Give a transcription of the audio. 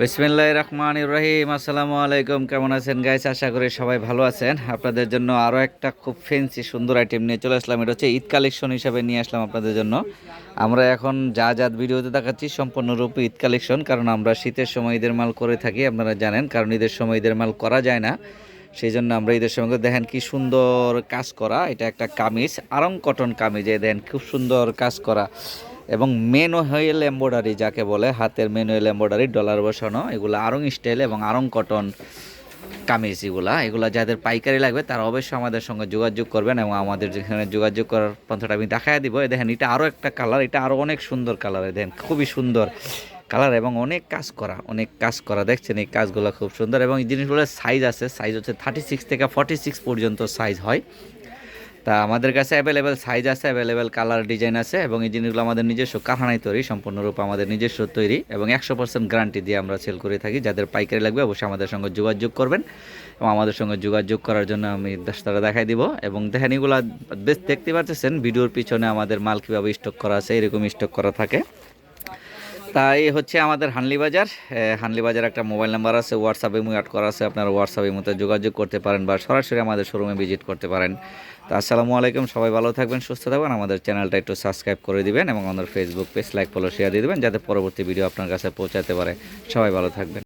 বিসমিল্লাহ রহমান ইব্রাহিম আসসালামু আলাইকুম। কেমন আছেন গাইস আশা করি সবাই ভালো আছেন। আপনাদের জন্য আরও একটা খুব ফেন্সি সুন্দর আইটেম নিয়ে চলে আসলাম। এটা হচ্ছে ঈদ কালেকশন হিসাবে নিয়ে আসলাম আপনাদের জন্য। আমরা এখন যা যা ভিডিওতে দেখাচ্ছি সম্পূর্ণরূপে ঈদ কালেকশন কারণ আমরা শীতের সময় ঈদের মাল করে থাকি, আপনারা জানেন, কারণ ঈদের সময় ঈদের মাল করা যায় না। সেই জন্য আমরা ঈদের সময় দেখেন কি সুন্দর কাজ করা। এটা একটা কামিজ, আরং কটন কামিজ দেখেন খুব সুন্দর কাজ করা। এবং মেনুয়েল এম্বয়ডারি যাকে বলে, হাতের মেনুয়েল এম্বয়ডারি ডলার বসানো, এগুলো আরং স্টাইল এবং আরং কটন কামিজ এগুলা। এগুলো যাদের পাইকারি লাগবে, তারা অবশ্যই আমাদের সঙ্গে যোগাযোগ করবেন এবং আমাদের যেখানে যোগাযোগ করার পন্থাটা আমি দেখাই দিব। দেখেন, এটা আরও একটা কালার, এটা আরও অনেক সুন্দর কালার। দেখেন, খুবই সুন্দর কালার এবং অনেক কাজ করা, অনেক কাজ করা। দেখছেন, এই কাজগুলো খুব সুন্দর এবং এই জিনিসগুলোর সাইজ আছে সাইজ হচ্ছে থার্টি সিক্স থেকে ফর্টি সিক্স পর্যন্ত সাইজ হয়। তা আমাদের কাছে অ্যাভেলেবেল সাইজ আছে অ্যাভেলেবেল কালার ডিজাইন আছে এবং এই জিনিসগুলো আমাদের নিজস্ব কারখানায় তৈরি, সম্পূর্ণরূপে আমাদের নিজস্ব তৈরি এবং একশো পার্সেন্ট গ্যারান্টি দিয়ে আমরা সেল করে থাকি। যাদের পাইকারি লাগবে অবশ্যই আমাদের সঙ্গে যোগাযোগ করবেন এবং আমাদের সঙ্গে যোগাযোগ করার জন্য আমি দশটারা দেখাই দিব এবং দেখেন এগুলো বেশ দেখতে পাচ্ছেন, ভিডিওর পিছনে আমাদের মাল কীভাবে স্টক করা আছে, এরকম স্টক করা থাকে। তাই হচ্ছে আমাদের হানলি বাজার হানলি বাজার একটা মোবাইল নাম্বার আছে হোয়াটসঅ্যাপে মুই অ্যাড করা আছে, আপনারা হোয়াটসঅ্যাপের মধ্যে যোগাযোগ করতে পারেন বা সরাসরি আমাদের শোরুমে ভিজিট করতে পারেন। তো আসসালামু আলাইকুম, সবাই ভালো থাকবেন, সুস্থ থাকবেন, আমাদের চ্যানেলটা একটু সাবস্ক্রাইব করে দিবেন এবং আমাদের Facebook page like follow share দিয়ে দেবেন, যাতে পরবর্তী ভিডিও আপনার কাছে পৌঁছাতে পারে। সবাই ভালো থাকবেন।